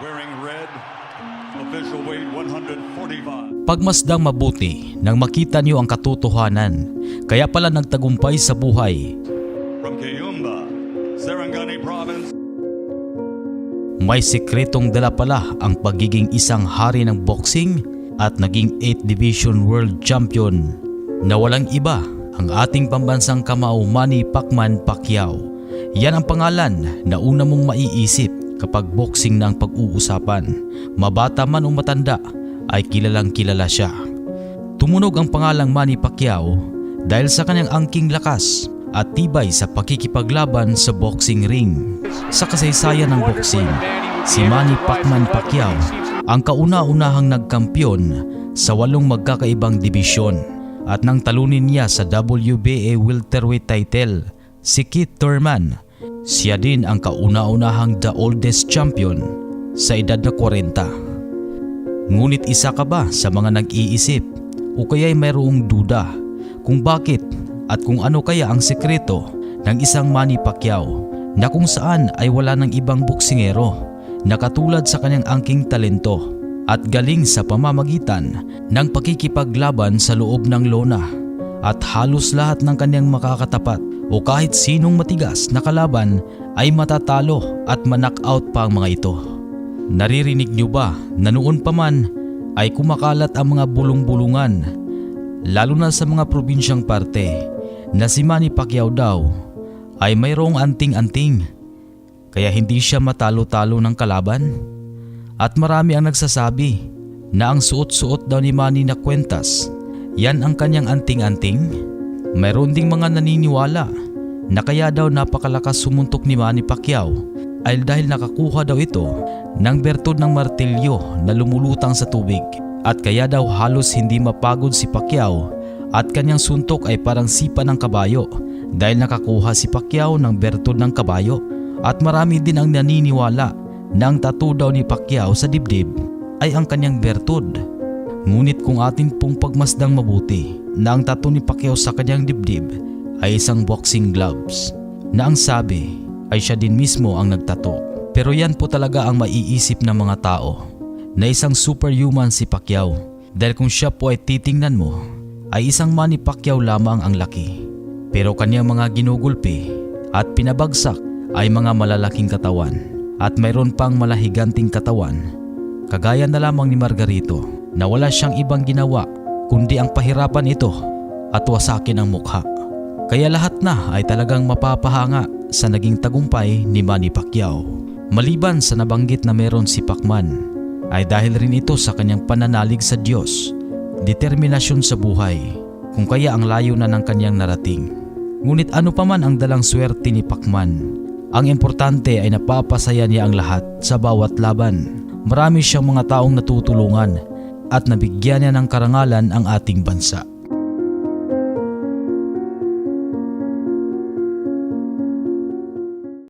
wearing red, official weight 145. Pagmasdang mabuti nang makita niyo ang katotohanan, kaya pala nagtagumpay sa buhay. From Kayumba, Sarangani Province, May sekretong dala pala ang pagiging isang hari ng boxing at naging 8th Division World Champion na walang iba ang ating pambansang kamao Manny Pacman Pacquiao. Yan ang pangalan na una mong maiisip kapag boxing na ang pag-uusapan. Mabata man o matanda ay kilalang kilala siya. Tumunog ang pangalang Manny Pacquiao dahil sa kanyang angking lakas at tibay sa pakikipaglaban sa boxing ring. Sa kasaysayan ng boxing, si Manny Pacman Pacquiao ang kauna-unahang nagkampiyon sa walong magkakaibang dibisyon at nang talunin niya sa WBA welterweight title si Keith Thurman. Siya din ang kauna-unahang the oldest champion sa edad na 40. Ngunit isa ka ba sa mga nag-iisip o kaya'y mayroong duda kung bakit at kung ano kaya ang sekreto ng isang Manny Pacquiao na kung saan ay wala ng ibang boksingero na katulad sa kanyang angking talento at galing sa pamamagitan ng pakikipaglaban sa loob ng lona at halos lahat ng kanyang makakatapat o kahit sinong matigas na kalaban ay matatalo at manaknout pa ang mga ito. Naririnig niyo ba na noon pa man ay kumakalat ang mga bulong-bulungan lalo na sa mga probinsyang parte na si Manny Pacquiao daw ay mayroong anting-anting kaya hindi siya matalo-talo ng kalaban? At marami ang nagsasabi na ang suot-suot daw ni Manny na kwentas yan ang kanyang anting-anting? Mayroon ding mga naniniwala na kaya daw napakalakas sumuntok ni Manny Pacquiao ay dahil nakakuha daw ito ng bertod ng martilyo na lumulutang sa tubig at kaya daw halos hindi mapagod si Pacquiao at kanyang suntok ay parang sipa ng kabayo dahil nakakuha si Pacquiao ng bertod ng kabayo at marami din ang naniniwala na ang tattoo daw ni Pacquiao sa dibdib ay ang kanyang bertod. Ngunit kung atin pong pagmasdang mabuti na ang tattoo ni Pacquiao sa kanyang dibdib ay isang boxing gloves na ang sabi ay siya din mismo ang nagtato. Pero yan po talaga ang maiisip ng mga tao na isang superhuman si Pacquiao dahil kung siya po ay titingnan mo ay isang Manny Pacquiao lamang ang laki. Pero kanyang mga ginugulpi at pinabagsak ay mga malalaking katawan at mayroon pang malahiganting katawan kagaya na lamang ni Margarito na wala siyang ibang ginawa kundi ang pahirapan ito at wasakin ang mukha. Kaya lahat na ay talagang mapapahanga sa naging tagumpay ni Manny Pacquiao. Maliban sa nabanggit na meron si Pacman, ay dahil rin ito sa kanyang pananalig sa Diyos, determinasyon sa buhay, kung kaya ang layo na ng kanyang narating. Ngunit ano pa man ang dalang swerte ni Pacman, ang importante ay napapasaya niya ang lahat sa bawat laban. Marami siyang mga taong natutulungan at nabigyan niya ng karangalan ang ating bansa.